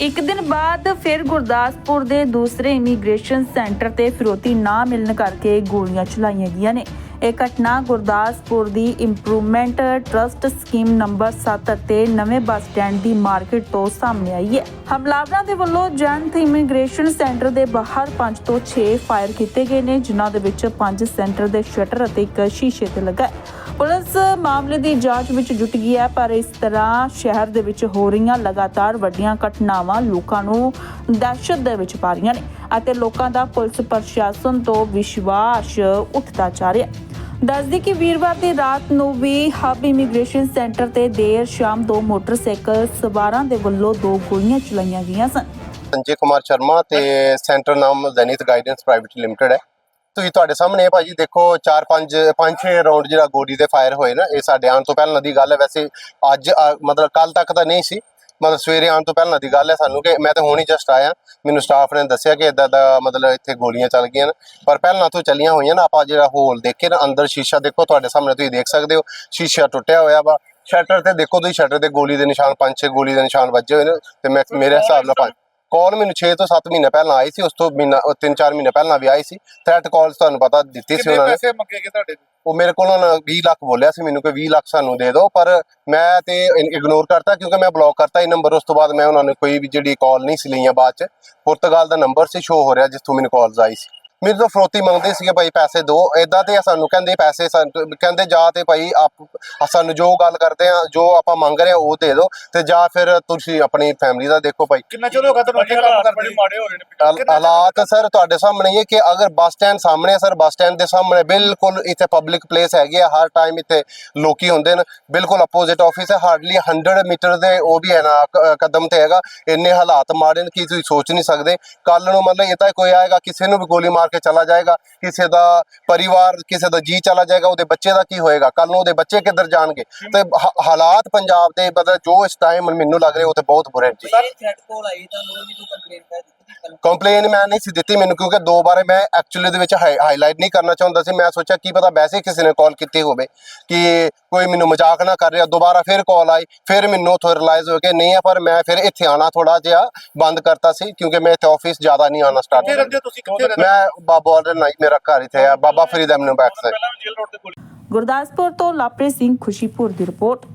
ਇੱਕ ਦਿਨ ਬਾਅਦ ਫਿਰ ਗੁਰਦਾਸਪੁਰ ਦੇ ਦੂਸਰੇ ਇਮੀਗ੍ਰੇਸ਼ਨ ਸੈਂਟਰ ਤੇ ਫਿਰੋਤੀ ਨਾ ਮਿਲਣ ਕਰਕੇ ਗੋਲੀਆਂ ਚਲਾਈਆਂ ਗਈਆਂ ਨੇ। ਇਹ ਘਟਨਾ ਗੁਰਦਾਸਪੁਰ ਦੀ ਇੰਪਰੂਵਮੈਂਟ ਟਰਸਟ ਸਕੀਮ ਨੰਬਰ 7 ਅਤੇ ਨਵੇਂ ਬੱਸ ਸਟੈਂਡ ਦੀ ਮਾਰਕੀਟ ਤੋਂ ਸਾਹਮਣੇ ਆਈ ਹੈ। ਹਮਲਾਵਰਾਂ ਦੇ ਵੱਲੋਂ ਜਨਤ ਇਮੀਗ੍ਰੇਸ਼ਨ ਸੈਂਟਰ ਦੇ ਬਾਹਰ 5 ਤੋਂ 6 ਫਾਇਰ ਕੀਤੇ ਗਏ ਨੇ, ਜਿਨ੍ਹਾਂ ਦੇ ਵਿੱਚ 5 ਸੈਂਟਰ ਦੇ ਸ਼ਟਰ ਅਤੇ ਇੱਕ ਸ਼ੀਸ਼ੇ ਤੇ ਲੱਗਾ ਪੁਲਿਸ ਮਾਮਲੇ ਦੀ ਜਾਂਚ ਵਿੱਚ ਜੁਟ ਗਈ ਹੈ, ਪਰ ਇਸ ਤਰ੍ਹਾਂ ਸ਼ਹਿਰ ਦੇ ਵਿੱਚ ਹੋ ਰਹੀਆਂ ਲਗਾਤਾਰ ਵੱਡੀਆਂ ਘਟਨਾਵਾਂ ਲੋਕਾਂ ਨੂੰ ਦਹਿਸ਼ਤ ਦੇ ਵਿੱਚ ਪਾ ਰਹੀਆਂ ਨੇ ਅਤੇ ਲੋਕਾਂ ਦਾ ਪੁਲਿਸ ਪ੍ਰਸ਼ਾਸਨ ਤੋਂ ਵਿਸ਼ਵਾਸ ਉੱਠਦਾ ਜਾ ਰਿਹਾ ਹੈ। ਦੱਸਦੀ ਕਿ ਵੀਰਵਾਰ ਦੀ ਰਾਤ ਨੂੰ ਵੀ ਹਬ ਇਮੀਗ੍ਰੇਸ਼ਨ ਸੈਂਟਰ ਤੇ ਦੇਰ ਸ਼ਾਮ ਦੋ ਮੋਟਰਸਾਈਕਲ ਸਵਾਰਾਂ ਦੇ ਵੱਲੋਂ ਦੋ ਗੋਲੀਆਂ ਚਲਾਈਆਂ ਗਈਆਂ ਸਨ। ਸੰਜੇ ਕੁਮਾਰ ਸ਼ਰਮਾ ਤੇ ਸੈਂਟਰ ਨਾਮ ਜ਼ੈਨਿਥ ਗਾਈਡੈਂਸ ਪ੍ਰਾਈਵੇਟ ਲਿਮਟਿਡ ਹੈ। ਤੁਸੀਂ ਤੁਹਾਡੇ ਸਾਹਮਣੇ ਭਾਜੀ ਦੇਖੋ 4 5 5 6 ਰਾਉਂਡ ਜਿਹੜਾ ਗੋਲੀ ਦੇ ਫਾਇਰ ਹੋਏ ਨਾ, ਇਹ ਸਾਡੇ ਆਉਣ ਤੋਂ ਪਹਿਲਾਂ ਦੀ ਗੱਲ ਹੈ। ਵੈਸੇ ਅੱਜ ਮਤਲਬ ਕੱਲ ਤੱਕ ਤਾਂ ਨਹੀਂ ਸੀ ਮਤਲਬ ਸਵੇਰੇ ਆਉਣ ਤੋਂ ਪਹਿਲਾਂ ਦੀ ਗੱਲ ਹੈ ਸਾਨੂੰ ਕਿ ਮੈਂ ਤਾਂ ਹੁਣ ਹੀ ਜਸਟ ਆਇਆ। ਮੈਨੂੰ ਸਟਾਫ ਨੇ ਦੱਸਿਆ ਕਿ ਇਦਾਂ ਦਾ ਮਤਲਬ ਇੱਥੇ ਗੋਲੀਆਂ ਚੱਲ ਗਈਆਂ ਨੇ। ਪਰ ਪਹਿਲਾਂ ਤੋਂ ਚੱਲੀਆਂ ਹੋਈਆਂ ਨਾ, ਆਪਾਂ ਜਿਹੜਾ ਹੋਲ ਦੇਖੇ ਨਾ, ਅੰਦਰ ਸ਼ੀਸ਼ਾ ਦੇਖੋ, ਤੁਹਾਡੇ ਸਾਹਮਣੇ ਤੁਸੀਂ ਦੇਖ ਸਕਦੇ ਹੋ। ਸ਼ੀਸ਼ਾ ਟੁੱਟਿਆ ਹੋਇਆ ਵਾ। ਸ਼ਟਰ ਤੇ ਦੇਖੋ ਤੁਸੀਂ, ਸ਼ਟਰ ਤੇ ਗੋਲੀ ਦੇ ਨਿਸ਼ਾਨ ਪੰਜ ਛੇ ਗੋਲੀ ਦੇ ਨਿਸ਼ਾਨ ਵੱਜੇ ਹੋਏ ਨੇ ਤੇ ਮੈਂ ਮੇਰੇ ਹਿਸਾਬ ਨਾਲ ਪੰਜ ਕਾਲ ਮੈਨੂੰ 6 ਤੋਂ 7 ਮਹੀਨੇ ਪਹਿਲਾਂ ਆਈ ਸੀ ਉਸ ਤੋਂ ਮਹੀਨਾ 3-4 ਮਹੀਨੇ ਪਹਿਲਾਂ ਵੀ ਆਈ ਸੀ। ਥ੍ਰੈਟ ਕਾਲਸ ਤੁਹਾਨੂੰ ਪਤਾ ਦਿੱਤੀ ਸੀ ਉਹਨਾਂ ਨੇ। ਪੈਸੇ ਮੰਗੇਗੇ ਤੁਹਾਡੇ? ਉਹ ਮੇਰੇ ਕੋਲ ਉਹਨਾਂ ਨੇ 20 ਲੱਖ ਬੋਲਿਆ ਸੀ ਮੈਨੂੰ ਕਿ 20 ਲੱਖ ਸਾਨੂੰ ਦੇ ਦਿਓ ਪਰ ਮੈਂ ਤੇ ਇਗਨੋਰ ਕਰਤਾ ਕਿਉਂਕਿ ਮੈਂ ਬਲੌਕ ਕਰਤਾ ਇਹ ਨੰਬਰ ਉਸ ਤੋਂ ਬਾਅਦ ਮੈਂ ਉਹਨਾਂ ਨੂੰ ਕੋਈ ਵੀ ਜਿਹੜੀ ਕਾਲ ਨਹੀਂ ਸੀ ਲਈਆਂ ਬਾਅਦ ਚ। ਪੁਰਤਗਾਲ ਦਾ ਨੰਬਰ ਸੀ ਸ਼ੋ ਹੋ ਰਿਹਾ ਜਿੱਥੋਂ ਮੈਨੂੰ ਕਾਲਸ ਆਈ ਸੀ। ਮੇਰੇ ਤੋਂ ਫਰੋਤੀ ਮੰਗਦੇ ਸੀਗੇ ਭਾਈ ਪੈਸੇ ਦਿਓ ਇਦਾਂ ਤੇ ਸਾਨੂੰ ਕਹਿੰਦੇ ਪੈਸੇ ਕਹਿੰਦੇ ਜਾ ਤੇ ਭਾਈ ਆਪ ਸਾਨੂੰ ਜੋ ਗੱਲ ਕਰਦੇ ਆ ਜੋ ਆਪਾਂ ਮੰਗ ਰਹੇ ਆ ਉਹ ਦੇ ਦਿਓ ਤੇ ਜਾਂ ਫਿਰ ਤੁਸੀਂ ਆਪਣੀ ਫੈਮਿਲੀ ਦਾ ਦੇਖੋ ਭਾਈ। ਕਿੰਨਾ ਚਿਰ ਹੋ ਗਿਆ ਤੁਹਾਨੂੰ ਇੱਥੇ ਕੰਮ ਕਰਦੇ ਮਾੜੇ ਹੋ ਰਹੇ ਨੇ ਹਾਲ- ਹਾਲਾਤ ਸਰ ਤੁਹਾਡੇ ਸਾਹਮਣੇ ਹੀ ਹੈ ਕਿ ਅਗਰ ਬੱਸ ਸਟੈਂਡ ਸਾਹਮਣੇ ਸਰ ਬੱਸ ਸਟੈਂਡ ਦੇ ਸਾਹਮਣੇ ਬਿਲਕੁਲ ਇੱਥੇ ਪਬਲਿਕ ਪਲੇਸ ਹੈਗੀ ਆ ਹਰ ਟਾਈਮ ਇੱਥੇ ਲੋਕੀ ਹੁੰਦੇ ਨੇ ਬਿਲਕੁਲ ਆਪੋਜ਼ਿਟ ਆਫਿਸ ਹੈ ਹਾਰਡਲੀ 100 ਮੀਟਰ ਦੇ ਉਹ ਵੀ ਹੈ ਨਾ ਕਦਮ ਤੇ ਹੈਗਾ ਇੰਨੇ ਹਾਲਾਤ ਮਾੜੇ ਨੇ ਕਿ ਤੁਸੀਂ ਸੋਚ ਨਹੀਂ ਸਕਦੇ। ਕੱਲ ਨੂੰ ਮਤਲਬ ਇਹ ਤਾਂ ਕੋਈ ਆਏਗਾ ਕਿਸੇ ਨੂੰ ਵੀ ਗੋਲੀ ਮਾਰ ਕੇ ਚਲਾ ਜਾਏਗਾ, ਕਿਸੇ ਦਾ ਪਰਿਵਾਰ, ਕਿਸੇ ਦਾ ਜੀ ਚਲਾ ਜਾਏਗਾ, ਉਹਦੇ ਬੱਚੇ ਦਾ ਕੀ ਹੋਏਗਾ? ਕੱਲ ਨੂੰ ਉਹਦੇ ਬੱਚੇ ਕਿੱਧਰ ਜਾਣਗੇ? ਤੇ ਹਾਲਾਤ ਪੰਜਾਬ ਦੇ ਮਤਲਬ ਜੋ ਇਸ ਟਾਈਮ ਮੈਨੂੰ ਲੱਗ ਰਿਹਾ, ਉਹ ਤੇ ਬਹੁਤ ਬੁਰੇ ਨੇ ਸਰ ਥ੍ਰੈਟ ਕਾਲ ਆਈ ਤਾਂ ਉਹ ਵੀ ਤੂੰ ਕੰਪਲੇਂਟ ਕਰ ਕੰਪਲੇਨ ਮੈਂ ਨਹੀਂ ਸੀ ਦਿੱਤੀ ਮੈਨੂੰ ਕਿਉਂਕਿ ਦੋ ਬਾਰੇ ਮੈਂ ਐਕਚੁਅਲੀ ਦੇ ਵਿੱਚ ਹਾਈਲਾਈਟ ਨਹੀਂ ਕਰਨਾ ਚਾਹੁੰਦਾ ਸੀ। ਮੈਂ ਸੋਚਿਆ ਕੀ ਪਤਾ ਵੈਸੇ ਕਿਸੇ ਨੇ ਕਾਲ ਕੀਤੀ ਹੋਵੇ ਕਿ ਕੋਈ ਮੈਨੂੰ ਮਜ਼ਾਕ ਨਾ ਕਰ ਰਿਹਾ। ਦੁਬਾਰਾ ਫਿਰ ਕਾਲ ਆਈ ਫਿਰ ਮੈਨੂੰ ਉੱਥੋਂ ਰਿਅਲਾਈਜ਼ ਹੋ ਗਿਆ ਨਹੀਂ ਆ ਪਰ ਮੈਂ ਫਿਰ ਇੱਥੇ ਆਣਾ ਥੋੜਾ ਜਿਹਾ ਬੰਦ ਕਰਤਾ ਸੀ ਕਿਉਂਕਿ ਮੈਂ ਇੱਥੇ ਆਫਿਸ ਜ਼ਿਆਦਾ ਨਹੀਂ ਆਣਾ ਸਟਾਰਟ ਰਹਿੰਦੇ ਮੈਂ ਬਾਬਾ ਆਰਡਰ ਨਹੀਂ ਮੇਰਾ ਘਰ ਇੱਥੇ ਆ ਬਾਬਾ ਫਰੀਦ ਐਵਨਿਊ ਬੈਕ ਗੋਲੀ ਗੁਰਦਾਸਪੁਰ ਤੋਂ ਲਾਪ੍ਰੀਤ ਸਿੰਘ ਖੁਸ਼ੀਪੁਰ ਦੀ ਰਿਪੋਰਟ।